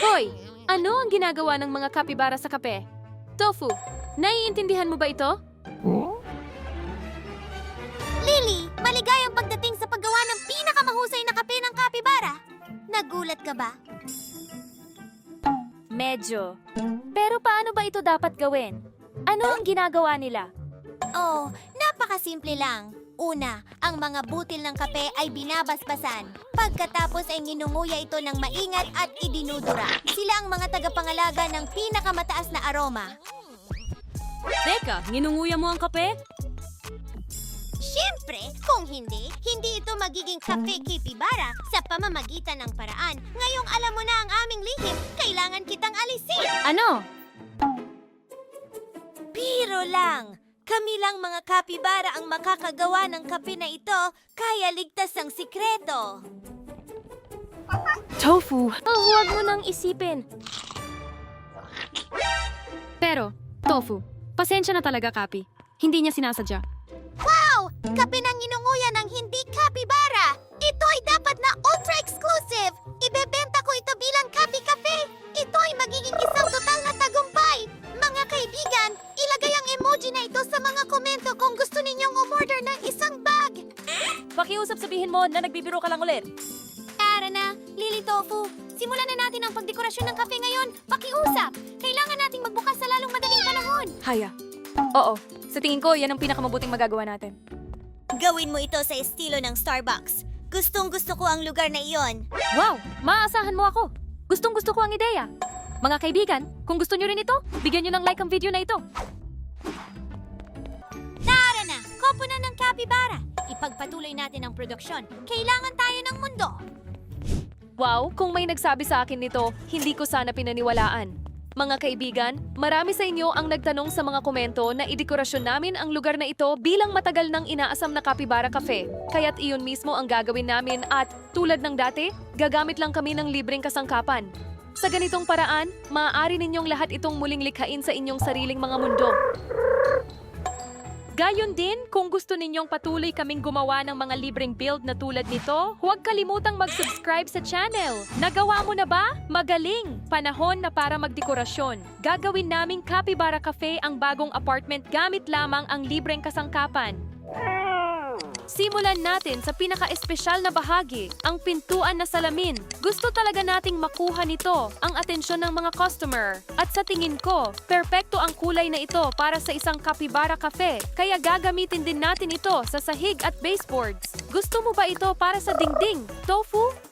Hoy! Ano ang ginagawa ng mga kapibara sa kape? Tofu, naiintindihan mo ba ito? Lily, maligayang pagdating sa paggawa ng pinakamahusay na kape ng kapibara. Nagulat ka ba? Medyo. Pero paano ba ito dapat gawin? Ano ang ginagawa nila? Oh, napakasimple lang. Una, ang mga butil ng kape ay binabasbasan. Pagkatapos ay ninunguya ito ng maingat at idinudura. Sila ang mga tagapangalaga ng pinakamataas na aroma. Teka, nginunguya mo ang kape? Siyempre, kung hindi, hindi ito magiging kape kipibara sa pamamagitan ng paraan. Ngayong alam mo na ang aming lihim, kailangan kitang alisin. Ano? Biro lang! Kami lang mga kapibara ang makakagawa ng kape na ito, kaya ligtas ang sikreto. Tofu! Oh, huwag mo nang isipin. Pero, tofu, pasensya na talaga, Kapi. Hindi niya sinasadya. Wow! Kape ng inunguya ng Haya. Oo, sa tingin ko, yan ang pinakamabuting magagawa natin. Gawin mo ito sa estilo ng Starbucks. Gustong gusto ko ang lugar na iyon. Wow! Maaasahan mo ako! Gustong gusto ko ang ideya! Mga kaibigan, kung gusto nyo rin ito, bigyan nyo ng like ang video na ito. Tara na! Kopo na ng kapibara! Ipagpatuloy natin ang produksyon. Kailangan tayo ng mundo! Wow, kung may nagsabi sa akin nito, hindi ko sana pinaniwalaan. Mga kaibigan, marami sa inyo ang nagtanong sa mga komento na idekorasyon namin ang lugar na ito bilang matagal nang inaasam na Capybara Cafe. Kaya't iyon mismo ang gagawin namin at, tulad ng dati, gagamit lang kami ng libreng kasangkapan. Sa ganitong paraan, maaari ninyong lahat itong muling likhain sa inyong sariling mga mundo. Gayon din, kung gusto ninyong patuloy kaming gumawa ng mga libreng build na tulad nito, huwag kalimutang mag-subscribe sa channel. Nagawa mo na ba? Magaling! Panahon na para magdekorasyon. Gagawin naming Capybara Cafe ang bagong apartment gamit lamang ang libreng kasangkapan. Simulan natin sa pinaka-espesyal na bahagi, ang pintuan na salamin. Gusto talaga nating makuha nito ang atensyon ng mga customer. At sa tingin ko, perpekto ang kulay na ito para sa isang kapibara cafe. Kaya gagamitin din natin ito sa sahig at baseboards. Gusto mo ba ito para sa dingding? Tofu?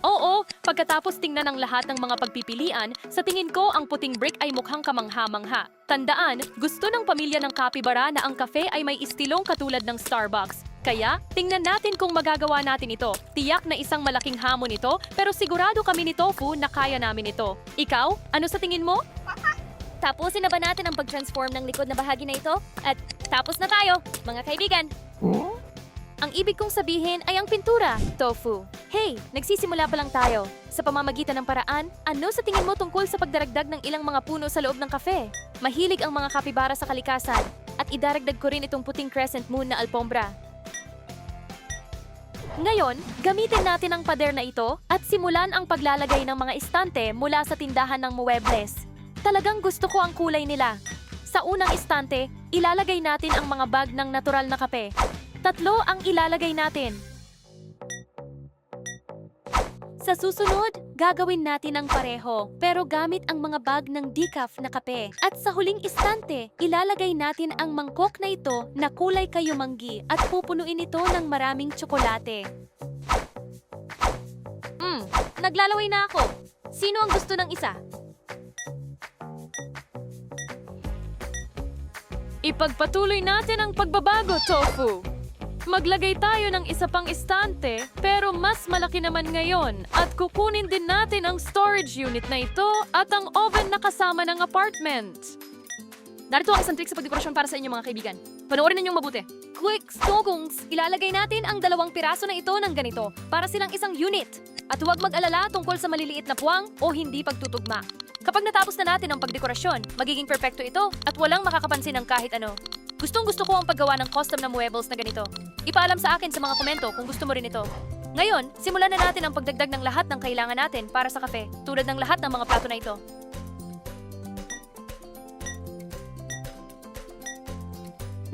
Oo, pagkatapos tingnan ang lahat ng mga pagpipilian, sa tingin ko ang puting brick ay mukhang kamangha-mangha. Tandaan, gusto ng pamilya ng kapibara na ang kafe ay may istilong katulad ng Starbucks. Kaya, tingnan natin kung magagawa natin ito. Tiyak na isang malaking hamon ito, pero sigurado kami ni Tofu na kaya namin ito. Ikaw, ano sa tingin mo? Tapusin na ba natin ang pag-transform ng likod na bahagi na ito? At tapos na tayo, mga kaibigan. Ang ibig kong sabihin ay ang pintura, Tofu. Hey, nagsisimula pa lang tayo. Sa pamamagitan ng paraan, ano sa tingin mo tungkol sa pagdaragdag ng ilang mga puno sa loob ng kafe? Mahilig ang mga kapibara sa kalikasan at idaragdag ko rin itong puting crescent moon na alpombra. Ngayon, gamitin natin ang pader na ito at simulan ang paglalagay ng mga istante mula sa tindahan ng muebles. Talagang gusto ko ang kulay nila. Sa unang istante, ilalagay natin ang mga bag ng natural na kape. Tatlo ang ilalagay natin. Sa susunod, gagawin natin ang pareho, pero gamit ang mga bag ng decaf na kape. At sa huling istante, ilalagay natin ang mangkok na ito na kulay kayumanggi at pupunuin ito ng maraming tsokolate. Hmm, naglalaway na ako. Sino ang gusto ng isa? Ipagpatuloy natin ang pagbabago, Tofu. Maglagay tayo ng isa pang istante, pero mas malaki naman ngayon. At kukunin din natin ang storage unit na ito at ang oven na kasama ng apartment. Narito ang isang trick sa pagdekorasyon para sa inyo mga kaibigan. Panoorin ninyong mabuti. Quick stogungs! Ilalagay natin ang dalawang piraso na ito ng ganito para silang isang unit. At huwag mag-alala tungkol sa maliliit na puwang o hindi pagtutugma. Kapag natapos na natin ang pagdekorasyon, magiging perpekto ito at walang makakapansin ng kahit ano. Gustong gusto ko ang paggawa ng custom na muebles na ganito. Ipaalam sa akin sa mga komento kung gusto mo rin ito. Ngayon, simulan na natin ang pagdagdag ng lahat ng kailangan natin para sa kape, tulad ng lahat ng mga plato na ito.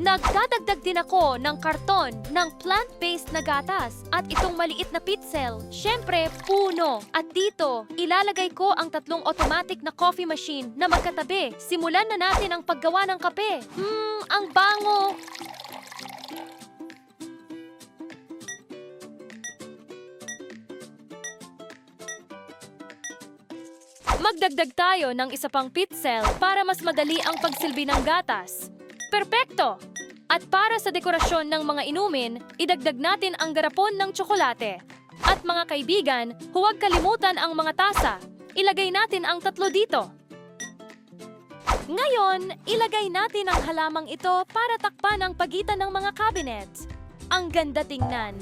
Nagdadagdag din ako ng karton ng plant-based na gatas at itong maliit na pitzel. Siyempre, puno. At dito, ilalagay ko ang tatlong automatic na coffee machine na magkatabi. Simulan na natin ang paggawa ng kape. Hmm, ang bango! Magdagdag tayo ng isa pang pitzel para mas madali ang pagsilbi ng gatas. Perpekto! At para sa dekorasyon ng mga inumin, idagdag natin ang garapon ng tsokolate. At mga kaibigan, huwag kalimutan ang mga tasa. Ilagay natin ang tatlo dito. Ngayon, ilagay natin ang halamang ito para takpan ang pagitan ng mga cabinet. Ang ganda tingnan.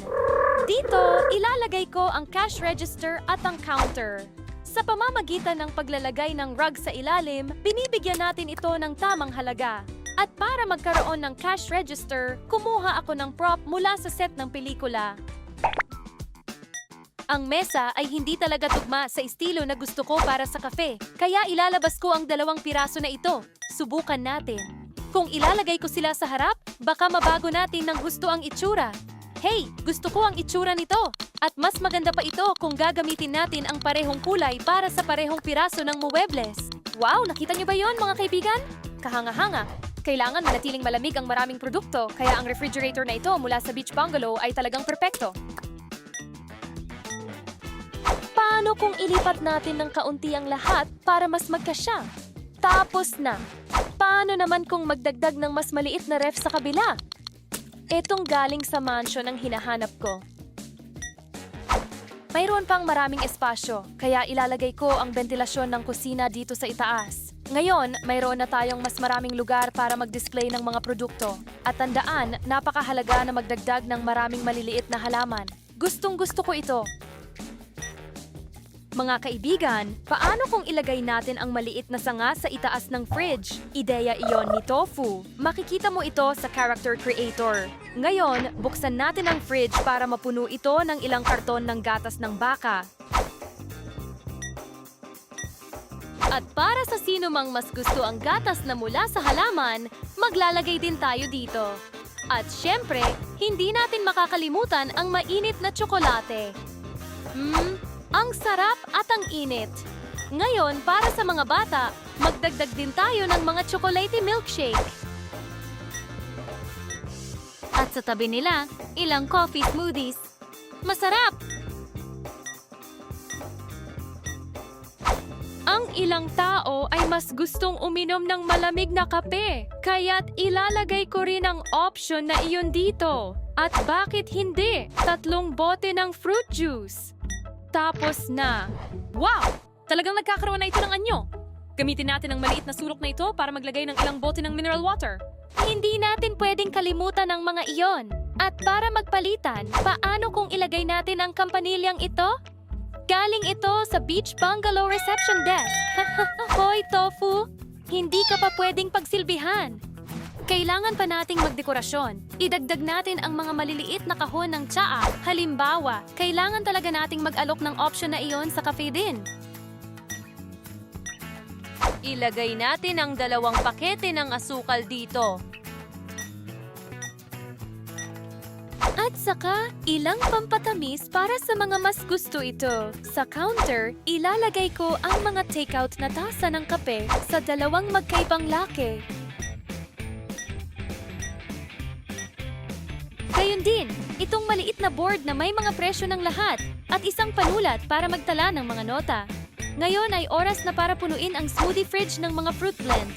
Dito, ilalagay ko ang cash register at ang counter. Sa pamamagitan ng paglalagay ng rug sa ilalim, binibigyan natin ito ng tamang halaga. At para magkaroon ng cash register, kumuha ako ng prop mula sa set ng pelikula. Ang mesa ay hindi talaga tugma sa estilo na gusto ko para sa kafe, kaya ilalabas ko ang dalawang piraso na ito. Subukan natin. Kung ilalagay ko sila sa harap, baka mabago natin ng husto ang itsura. Hey, gusto ko ang itsura nito. At mas maganda pa ito kung gagamitin natin ang parehong kulay para sa parehong piraso ng muebles. Wow, nakita niyo ba yon mga kaibigan? Kahanga-hanga. Kailangan manatiling malamig ang maraming produkto, kaya ang refrigerator na ito mula sa beach bungalow ay talagang perpekto. Paano kung ilipat natin ng kaunti ang lahat para mas magkasya? Tapos na. Paano naman kung magdagdag ng mas maliit na ref sa kabila? Etong galing sa mansion ang hinahanap ko. Mayroon pang maraming espasyo, kaya ilalagay ko ang ventilasyon ng kusina dito sa itaas. Ngayon, mayroon na tayong mas maraming lugar para mag-display ng mga produkto. At tandaan, napakahalaga na magdagdag ng maraming maliliit na halaman. Gustong gusto ko ito. Mga kaibigan, paano kung ilagay natin ang maliit na sanga sa itaas ng fridge? Ideya iyon ni Tofu. Makikita mo ito sa Character Creator. Ngayon, buksan natin ang fridge para mapuno ito ng ilang karton ng gatas ng baka. At para sa sino mang mas gusto ang gatas na mula sa halaman, maglalagay din tayo dito. At syempre, hindi natin makakalimutan ang mainit na tsokolate. Hmm, ang sarap at ang init. Ngayon, para sa mga bata, magdagdag din tayo ng mga chocolate milkshake. At sa tabi nila, ilang coffee smoothies. Masarap! Ang ilang tao ay mas gustong uminom ng malamig na kape, kaya't ilalagay ko rin ang option na iyon dito. At bakit hindi? Tatlong bote ng fruit juice. Tapos na. Wow! Talagang nagkakaroon na ito ng anyo. Gamitin natin ang maliit na sulok na ito para maglagay ng ilang bote ng mineral water. Hindi natin pwedeng kalimutan ang mga iyon. At para magpalitan, paano kung ilagay natin ang kampanilyang ito? Galing ito sa Beach Bungalow Reception Desk. Hoy, Tofu! Hindi ka pa pwedeng pagsilbihan. Kailangan pa nating magdekorasyon. Idagdag natin ang mga maliliit na kahon ng tsaa. Halimbawa, kailangan talaga nating mag-alok ng option na iyon sa cafe din. Ilagay natin ang dalawang pakete ng asukal dito. Saka, ilang pampatamis para sa mga mas gusto ito. Sa counter, ilalagay ko ang mga takeout na tasa ng kape sa dalawang magkaibang laki. Gayun din, itong maliit na board na may mga presyo ng lahat at isang panulat para magtala ng mga nota. Ngayon ay oras na para punuin ang smoothie fridge ng mga fruit blend.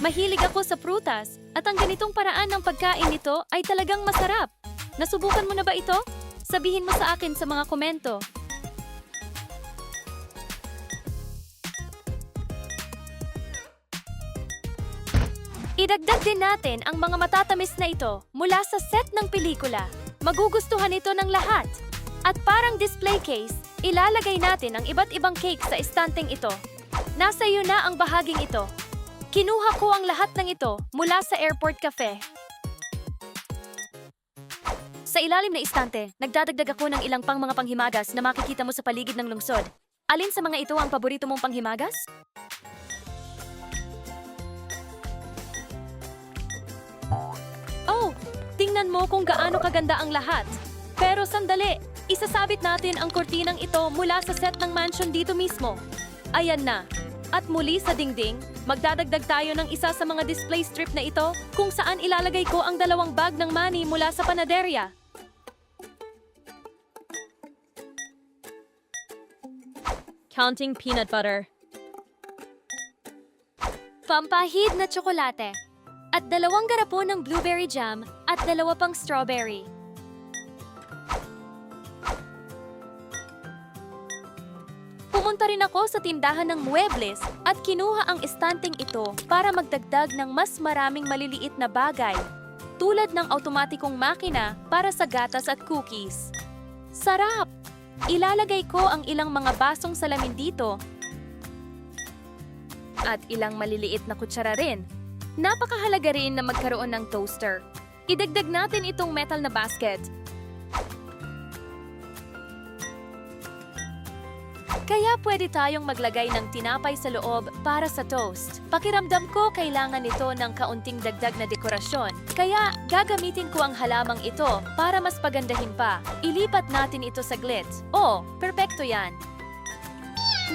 Mahilig ako sa prutas at ang ganitong paraan ng pagkain nito ay talagang masarap. Nasubukan mo na ba ito? Sabihin mo sa akin sa mga komento. Idagdag din natin ang mga matatamis na ito mula sa set ng pelikula. Magugustuhan ito ng lahat. At parang display case, ilalagay natin ang iba't ibang cake sa istanteng ito. Nasa iyo na ang bahaging ito. Kinuha ko ang lahat ng ito mula sa Airport Cafe. Sa ilalim na istante, nagdadagdag ako ng ilang pang mga panghimagas na makikita mo sa paligid ng lungsod. Alin sa mga ito ang paborito mong panghimagas? Oh, tingnan mo kung gaano kaganda ang lahat. Pero sandali, isasabit natin ang kortinang ito mula sa set ng mansion dito mismo. Ayan na. At muli sa dingding, magdadagdag tayo ng isa sa mga display strip na ito kung saan ilalagay ko ang dalawang bag ng money mula sa panaderya. Counting peanut butter. Pampahid na tsokolate. At dalawang garapon ng blueberry jam at dalawa pang strawberry. Pumunta rin ako sa tindahan ng muebles at kinuha ang estanteng ito para magdagdag ng mas maraming maliliit na bagay, tulad ng automatikong makina para sa gatas at cookies. Sarap! Ilalagay ko ang ilang mga basong salamin dito at ilang maliliit na kutsara rin. Napakahalaga rin na magkaroon ng toaster. Idagdag natin itong metal na basket Kaya pwede tayong maglagay ng tinapay sa loob para sa toast. Pakiramdam ko kailangan nito ng kaunting dagdag na dekorasyon. Kaya gagamitin ko ang halamang ito para mas pagandahin pa. Ilipat natin ito saglit. Oh, perpekto yan.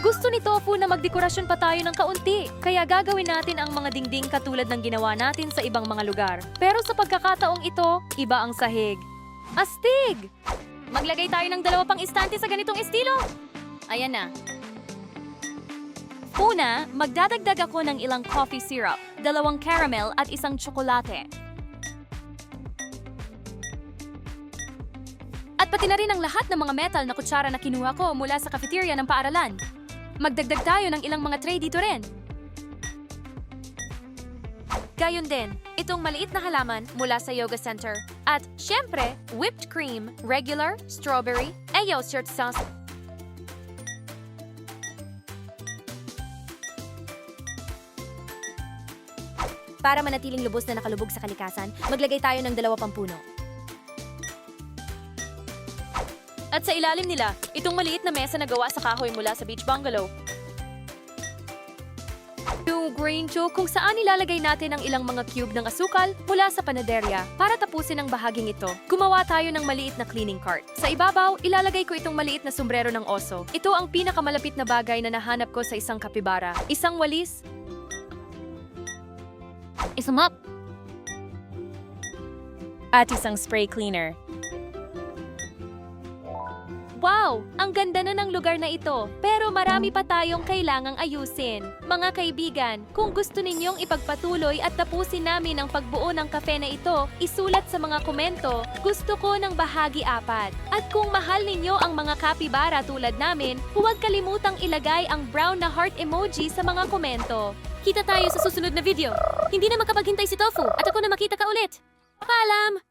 Gusto ni Tofu na magdekorasyon pa tayo ng kaunti. Kaya gagawin natin ang mga dingding katulad ng ginawa natin sa ibang mga lugar. Pero sa pagkakataong ito, iba ang sahig. Astig! Maglagay tayo ng dalawa pang istante sa ganitong estilo. Ayan na. Una, magdadagdag ako ng ilang coffee syrup, dalawang caramel at isang tsokolate. At pati na rin ang lahat ng mga metal na kutsara na kinuha ko mula sa cafeteria ng paaralan. Magdagdag tayo ng ilang mga tray dito rin. Gayon din, itong maliit na halaman mula sa yoga center. At, syempre, whipped cream, regular, strawberry, e yogurt sauce, Para manatiling lubos na nakalubog sa kalikasan, maglagay tayo ng dalawa pang puno. At sa ilalim nila, itong maliit na mesa na gawa sa kahoy mula sa beach bungalow. Yung green joke kung saan ilalagay natin ang ilang mga cube ng asukal mula sa panaderya para tapusin ang bahaging ito. Gumawa tayo ng maliit na cleaning cart. Sa ibabaw, ilalagay ko itong maliit na sombrero ng oso. Ito ang pinakamalapit na bagay na nahanap ko sa isang kapibara. Isang walis, isang mop, at isang spray cleaner. Wow! Ang ganda na ng lugar na ito. Pero marami pa tayong kailangang ayusin. Mga kaibigan, kung gusto ninyong ipagpatuloy at tapusin namin ang pagbuo ng kafe na ito, isulat sa mga komento, gusto ko ng bahagi apat. At kung mahal ninyo ang mga kapibara tulad namin, huwag kalimutang ilagay ang brown na heart emoji sa mga komento. Kita tayo sa susunod na video. Hindi na makapaghintay si Tofu at ako na makita ka ulit. Paalam!